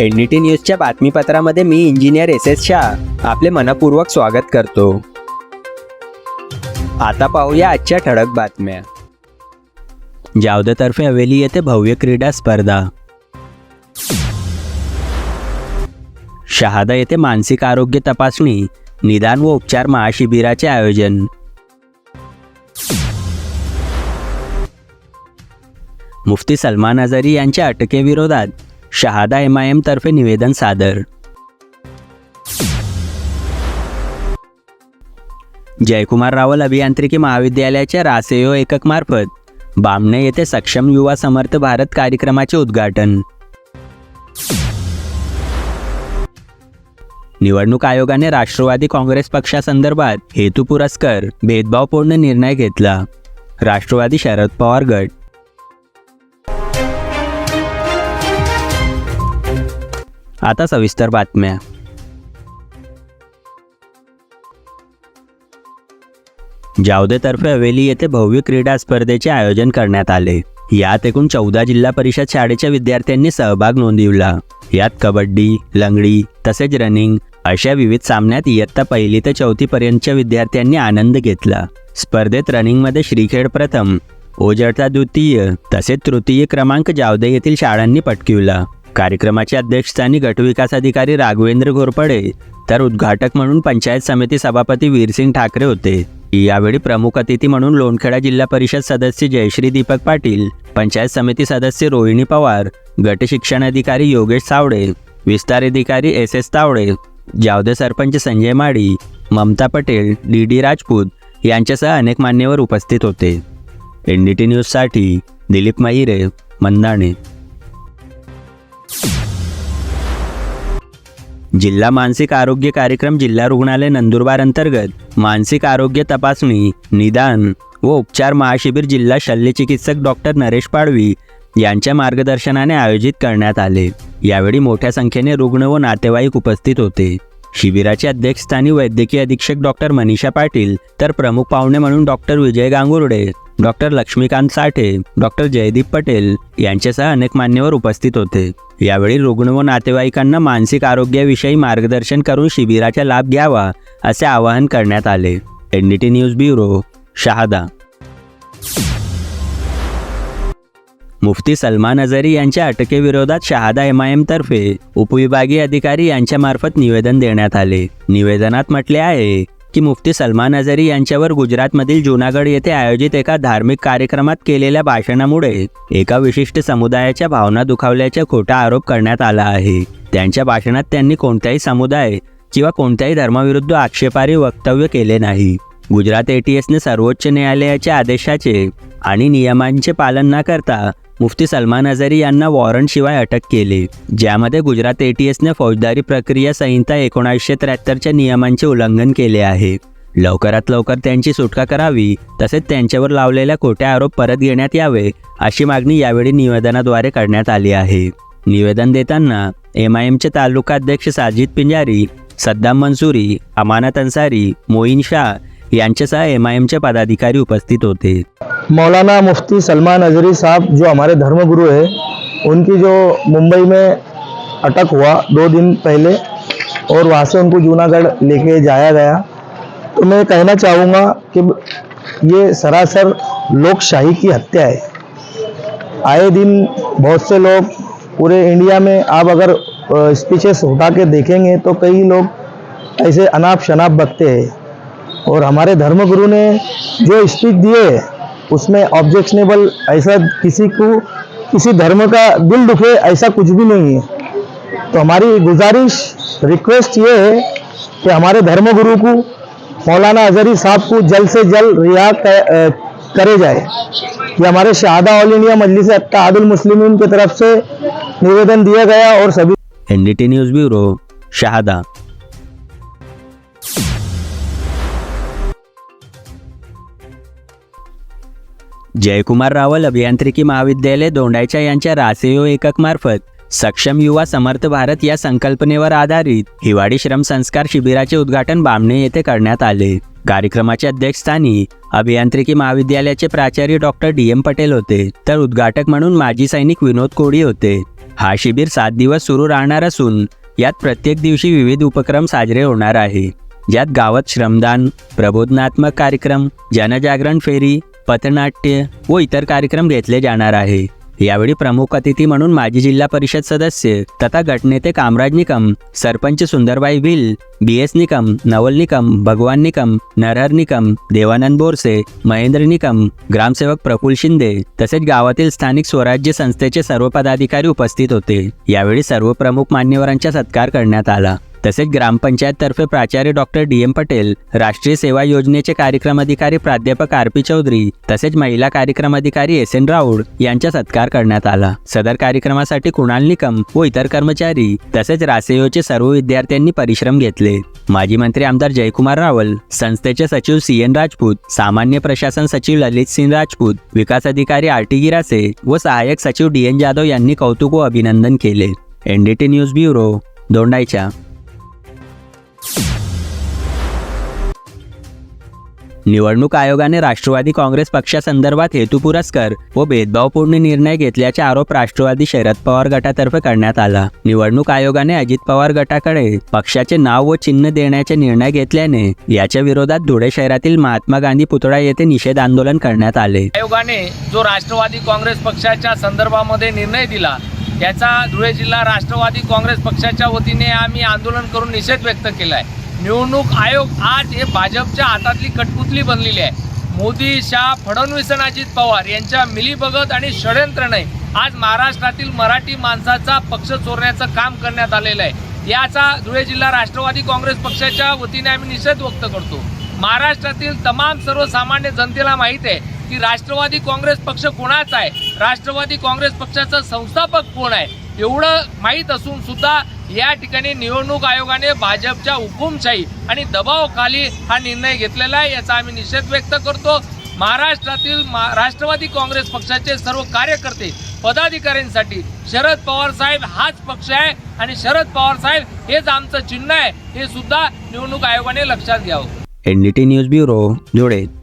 NDT न्यूजच्या बातमीपत्रामध्ये मी इंजिनियर एस एस शाह. आपले मनपूर्वक स्वागत करतो. आता पाहूया आजच्या ठळक बातम्या. जावदेतर्फे हवेली येथे भव्य क्रीडा स्पर्धा. शहादा येथे मानसिक आरोग्य तपासणी. निदान व उपचार महाशिबिराचे आयोजन. मुफ्ती सलमान अझरी यांच्या अटकेविरोधात शहादा एम आय एमतर्फे निवेदन सादर. जयकुमार रावल अभियांत्रिकी महाविद्यालयाच्या रासेयो एककमार्फत बामणे येथे सक्षम युवा समर्थ भारत कार्यक्रमाचे उद्घाटन. निवडणूक आयोगाने राष्ट्रवादी काँग्रेस पक्षासंदर्भात हेतू पुरस्कर भेदभावपूर्ण निर्णय घेतला. राष्ट्रवादी शरद पवार गट. आता सविस्तर बातम्या. जावदेतर्फे हवेली येथे भव्य क्रीडा स्पर्धेचे आयोजन करण्यात आले. यात एकूण चौदा जिल्हा परिषद शाळेच्या विद्यार्थ्यांनी सहभाग नोंदविला. यात कबड्डी लंगडी तसेच रनिंग अशा विविध सामन्यात इयत्ता पहिली ते चौथीपर्यंतच्या विद्यार्थ्यांनी आनंद घेतला. स्पर्धेत रनिंगमध्ये श्रीखेड प्रथम ओजळता द्वितीय तसेच तृतीय क्रमांक जावदे येथील शाळांनी पटकिवला. कार्यक्रमाच्या अध्यक्षस्थानी गटविकास अधिकारी राघवेंद्र घोरपडे तर उद्घाटक म्हणून पंचायत समिती सभापती वीरसिंग ठाकरे होते. यावेळी प्रमुख अतिथी म्हणून लोणखेडा जिल्हा परिषद सदस्य जयश्री दीपक पाटील पंचायत समिती सदस्य रोहिणी पवार गट शिक्षण अधिकारी योगेश सावडे विस्तार अधिकारी S S Tawde जावदे sarpanch Sanjay Mali Mamata Patel D D Rajput यांच्यासह अनेक मान्यवर उपस्थित होते. एन डी टी न्यूजसाठी दिलीप महिरे मंदाणे. जिल्हा मानसिक आरोग्य कार्यक्रम जिल्हा रुग्णालय नंदुरबार अंतर्गत मानसिक आरोग्य तपासणी निदान व उपचार महाशिबिर जिल्हा शल्यचिकित्सक डॉक्टर नरेश पाडवी यांच्या मार्गदर्शनाने आयोजित करण्यात आले. यावेळी मोठ्या संख्येने रुग्ण व नातेवाईक उपस्थित होते. शिबिराचे अध्यक्षस्थानी वैद्यकीय अधीक्षक डॉक्टर मनीषा पाटील तर प्रमुख पाहुणे म्हणून doctor Vijay Gangurde doctor Laxmikant Sathe doctor Jaydeep Patel यांच्यासह अनेक मान्यवर उपस्थित होते. यावेळी रुग्ण व नातेवाईकांना मानसिक आरोग्याविषयी मार्गदर्शन करून शिबिराचा लाभ घ्यावा असे आवाहन करण्यात आले. N D T news bureau Shahada. Mufti Salman Azhari यांच्या अटकेविरोधात शहादा एम आय उपविभागीय अधिकारी यांच्यामार्फत निवेदन देण्यात आले. निवेदनात म्हटले आहे की मुफ्ती सलमान अझरी यांच्यावर गुजरातमधील जुनागड येथे आयोजित एका धार्मिक कार्यक्रमात केलेल्या भाषणामुळे एका विशिष्ट समुदायाच्या भावना दुखावल्याचा खोटा आरोप करण्यात आला आहे. त्यांच्या भाषणात त्यांनी कोणत्याही समुदाय किंवा कोणत्याही धर्माविरुद्ध आक्षेपारी वक्तव्य केले नाही. गुजरात एटीएसने सर्वोच्च न्यायालयाच्या आदेशाचे आणि नियमांचे पालन न करता मुफ्ती सलमान अझरी यांना वॉरंटशिवाय अटक केली ज्यामध्ये गुजरात एटीएसने फौजदारी प्रक्रिया संहिता एकोणीसशे त्र्याहत्तरच्या नियमांचे उल्लंघन केले आहे. लवकरात लवकर त्यांची सुटका करावी तसेच त्यांच्यावर लावलेल्या खोट्या आरोप परत घेण्यात यावे अशी मागणी यावेळी निवेदनाद्वारे करण्यात आली आहे. निवेदन देताना एम आय एमचे तालुका अध्यक्ष साजिद पिंजारी सद्दाम मंसुरी अमानत अन्सारी मोईन शाह यांच्यासह एम आय एमचे पदाधिकारी उपस्थित होते. मौलाना मुफ्ती सलमान अजरी साहब जो हमारे धर्मगुरु है, उनकी जो मुंबई में अटक हुआ दो दिन पहले और वहाँ से उनको जूनागढ़ लेके जाया गया। तो मैं कहना चाहूँगा कि ये सरासर लोकशाही की हत्या है। आए दिन बहुत से लोग पूरे इंडिया में आप अगर स्पीचेस उठा के देखेंगे तो कई लोग ऐसे अनाप शनाप बकते हैं। और हमारे धर्मगुरु ने जो स्पीच दिए उसमें ऑब्जेक्शनेबल ऐसा किसी को, किसी धर्म का दिल दुखे, ऐसा कुछ भी नहीं है। तो हमारी गुजारिश रिक्वेस्ट ये है कि हमारे धर्मगुरु को, मौलाना अजहरी साहब को जल्द से जल्द रिहा करे जाए। ये हमारे शहादा ऑल इंडिया मजलिस अत्तादुल मुस्लिमीन की तरफ़ से निवेदन दिया गया और सभी N D T news bureau, Shahada. Jaykumar Rawal अभियांत्रिकी महाविद्यालय दोंडायच्या यांच्या रासेयो एककमार्फत सक्षम युवा समर्थ भारत या संकल्पनेवर आधारित हिवाळी श्रम संस्कार शिबिराचे उद्घाटन बामणे येथे करण्यात आले. कार्यक्रमाच्या अध्यक्षस्थानी अभियांत्रिकी महाविद्यालयाचे प्राचार्य डॉक्टर डी. एम पटेल होते. तर उद्घाटक म्हणून माजी सैनिक विनोद कोडी होते. हा शिबिर सात दिवस सुरू राहणार असून यात प्रत्येक दिवशी विविध उपक्रम साजरे होणार आहे. ज्यात गावात श्रमदान प्रबोधनात्मक कार्यक्रम जनजागरण फेरी पथनाट्य व इतर कार्यक्रम घेतले जाणार आहे. यावेळी प्रमुख अतिथी म्हणून माजी जिल्हा परिषद सदस्य तथा गटनेते कामराज निकम सरपंच सुंदरबाई भिल बी एस निकम नवल निकम भगवान निकम नरहर निकम देवानंद बोरसे महेंद्र निकम ग्रामसेवक प्रफुल शिंदे तसेच गावातील स्थानिक स्वराज्य संस्थेचे सर्व पदाधिकारी उपस्थित होते. यावेळी सर्व प्रमुख मान्यवरांचा सत्कार करण्यात आला. तसेच ग्रामपंचायततर्फे प्राचार्य डॉक्टर डी एम पटेल राष्ट्रीय सेवा योजनेचे कार्यक्रम अधिकारी प्राध्यापक आर पी चौधरी तसेच महिला कार्यक्रम अधिकारी एस एन राऊड यांचा सत्कार करण्यात आला. सदर कार्यक्रमासाठी कुणाल निकम व इतर कर्मचारी तसेच रासेयोचे सर्व विद्यार्थ्यांनी परिश्रम घेतले. माजी मंत्री आमदार जयकुमार रावल संस्थेचे सचिव सी एन राजपूत सामान्य प्रशासन सचिव ललित सिंह राजपूत विकास अधिकारी आर टी गिरासे व सहाय्यक सचिव डी एन जाधव यांनी कौतुक व अभिनंदन केले. एनडीटी न्यूज ब्युरो दोंडाईच्या निवडणूक आयोगाने राष्ट्रवादी काँग्रेस पक्षासंदर्भात हेतुपुरस्कर व भेदभावपूर्ण निर्णय घेतल्याचा आरोप राष्ट्रवादी शरद पवार गटातर्फे करण्यात आला. निवडणूक आयोगाने अजित पवार गटाकडे पक्षाचे नाव व चिन्ह देण्याचे निर्णय घेतल्याने याच्या विरोधात धुळे शहरातील महात्मा गांधी पुतळा येथे निषेध आंदोलन करण्यात आले. आयोगाने जो राष्ट्रवादी काँग्रेस पक्षाच्या संदर्भामध्ये निर्णय दिला याचा धुळे जिल्हा राष्ट्रवादी काँग्रेस पक्षाच्या वतीने आम्ही आंदोलन करून निषेध व्यक्त केला आहे निवडणूक आयोग आज हे भाजपच्या हातातली कटपुतली बनलेली आहे. मोदी शाह फडणवीस आणि अजित पवार यांच्या मिलीभगत आणि षडयंत्रणे आज महाराष्ट्रातील मराठी माणसाचा पक्ष चोरण्याचं काम करण्यात आलेलं आहे. याचा धुळे जिल्हा राष्ट्रवादी काँग्रेस पक्षाच्या वतीने आम्ही निषेध व्यक्त करतो. महाराष्ट्रातील तमाम सर्वसामान्य जनतेला माहीत आहे की राष्ट्रवादी काँग्रेस पक्ष कोणाचा आहे? राष्ट्रवादी काँग्रेस पक्षाचा संस्थापक कोण आहे? एवढं माहीत असून सुद्धा या ठिकाणी निवडणूक आयोगाने भाजपच्या हुकुमशाही आणि दबावाखाली हा निर्णय घेतलेला आहे याचा आम्ही निषेध व्यक्त करतो. महाराष्ट्रातील मा- राष्ट्रवादी काँग्रेस पक्षाचे सर्व कार्यकर्ते पदाधिकाऱ्यांसाठी शरद पवार साहेब हाच पक्ष आहे आणि शरद पवार साहेब हेच आमचं चिन्ह आहे हे सुद्धा निवडणूक आयोगाने लक्षात घ्यावं. NDT news bureau Dhule.